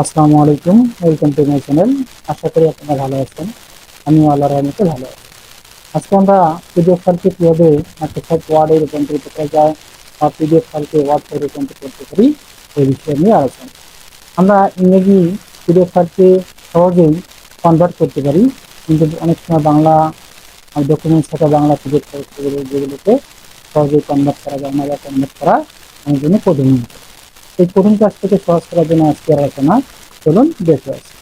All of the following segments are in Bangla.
আসসালামু আলাইকুম, ওয়েলকাম টু মাই চ্যানেল। আশা করি আপনারা ভালো আছেন। আমি আল্লাহর রহমতে ভালো আছি। আজকে আমরা পিডিএফ ফাইলকে কীভাবে মাইক্রোসফট ওয়ার্ডে রূপান্তরিত করা যায় বা পিডিএফ ফাইলকে ওয়ার্ডে রূপান্তরিত করতে পারি এই বিষয় নিয়ে আলোচনা। আমরা ইংরেজি পিডিএফ ফাইলকে সহজেই কনভার্ট করতে পারি, কিন্তু অনেক সময় বাংলা ডকুমেন্টস থাকা, বাংলা পিডিএফ ফাইল যেগুলোকে সহজেই কনভার্ট করা যায় না বা কনভার্ট করা অনেক জন্য কঠিন। এই কঠিন কাজ থেকে সহজ করার জন্য আজকে আলোচনা চলুন দেখে আসি।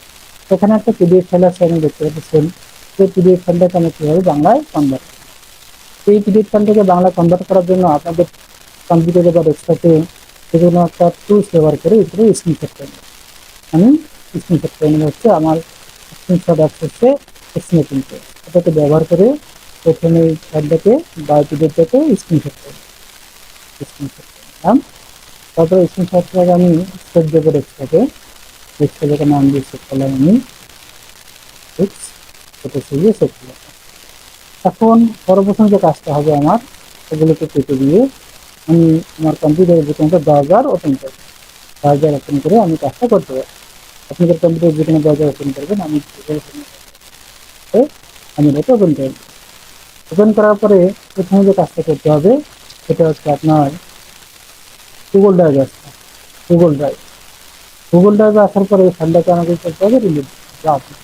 এখানে একটা পিডিএফ ফাইল আছে, আমি দেখতে পাচ্ছেন সেই পিডিএফ ফাইলটাকে আমি কীভাবে বাংলায় কনভার্ট এই পিডিএফ ফাইলটাকে বাংলা কনভার্ট করার জন্য আপনাদের কম্পিউটারে বা ডেস্কটপে যে কোনো একটা টুলস ব্যবহার করে এগুলো স্ক্রিনশট করে নেব। আমি স্ক্রিনশট করে নেব হচ্ছে আমার স্ক্রিনশট অ্যাপস হচ্ছে স্নেকিং এটাকে ব্যবহার করে প্রথমে ফাইলটাকে বা পিডিএফটাকে স্ক্রিনশট করে স্ক্রিনশট করলাম। তারপরে স্ক্রিনশট করে আমি সেভ দেবো ডেস্কটপে ডেস্কটপে নাম দিয়ে সেভ করলাম আমি। X, এটা সেভিয়ে সেভ করলাম। এখন সর্বপ্রথম যে কাজটা হবে আমার এগুলোকে কেটে দিয়ে আমি আমার কম্পিউটারের যে কোনো ব্রাউজার ওপেন করব। ব্রাউজার ওপেন করে আমি কাজটা করতে পারি আপনাদের কম্পিউটার যে কোনো ব্রাউজার ওপেন করবেন আমি আমি এটা ওপেন করব। ওপেন করার পরে প্রথমে যে কাজটা করতে হবে সেটা হচ্ছে আপনার গুগল ড্রাইভ আসবে গুগল ড্রাইভ গুগল ড্রাইভে আসার পরে এই ফাইলটাকে আমাকে করতে হবে রিলিজ আপলোড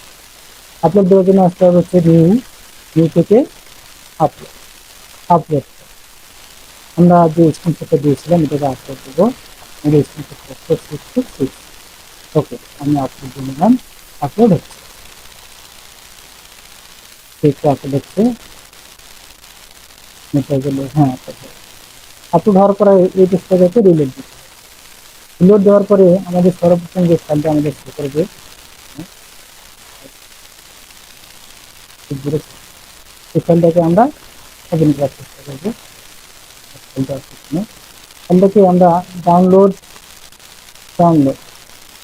আপলোড দেওয়ার জন্য আসতে হবে হচ্ছে নিউ নিউ থেকে আপলোড আপলোড আমরা যে স্ক্রিনশটটা দিয়েছিলাম, এটাকে আপলোড দেবো আমাদের screenshot six two six okay আমি আপলোড দিয়ে নিলাম আপলোড হচ্ছে। একটু আপলোড হচ্ছে। এটা হ্যাঁ আপলোড হওয়ার পরে এই টেস্টটাকে রিলোড দিতে রিলোড দেওয়ার পরে আমাদের সর্বপ্রথম যে ফাইলটা আমাদের শো করবে আমরা করার চেষ্টা করব ফাইলটা ফাইলটাকে আমরা ডাউনলোড ডাউনলোড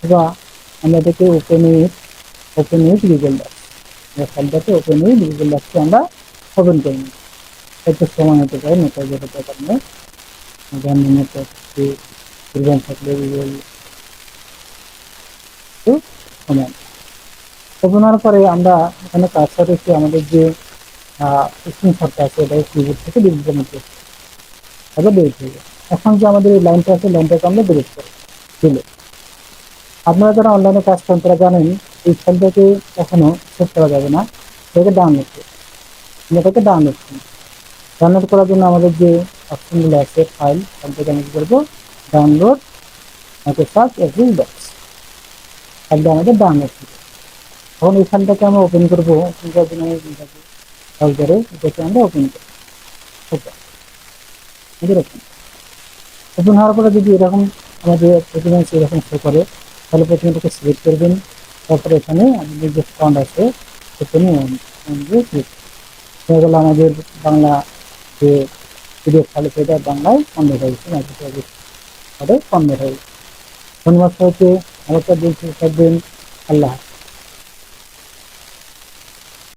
বা আমরা এটাকে open open with Google docs ফাইলটাকে open with Google আমরা ওপেন করে নিই। একটু সময় হতে পারে নেটওয়ার্ক হতে কারণে পরে আমরা এখানে কাজটা রেখে আমাদের যে এখন যে আমাদের লাইনটা আছে লাইনটাকে আমরা ডিলিট করি দিলে আপনারা যারা অনলাইনে কাজ করেন তারা জানেন এই ফাইলটাকে কখনো সেভ করা যাবে না এটাকে ডাউনলোড করুন এটাকে ডাউনলোড করুন ডাউনলোড করার জন্য আমাদের যে অপশনগুলো আছে ফাইল থেকে আমি করব ডাউনলোড মাইক্রোসফট এফএস ডক্স ফাইলটা আমাদের ডাউনলোড করব। এখন এই আমরা ওপেন করব ব্রাউজারে এটাকে আমরা ওপেন করব। ওকে। আমাদের ওপেন হওয়ার পরে যদি এরকম আমাদের ডকুমেন্টস এরকম শো করে, তাহলে প্রথমে এটাকে সিলেক্ট করবেন তারপরে এখানে আমাদের যে ফন্ট আছে সেখানে আমাদের বাংলা যে পিডিএফ ফাইল সেটা বাংলায় কনভার্ট হয়ে গেছে মাইক্রোসফট কনভার্ট হয়ে গেছে। ধন্যবাদ সবাইকে আমার দিন থাকবেন, আল্লাহ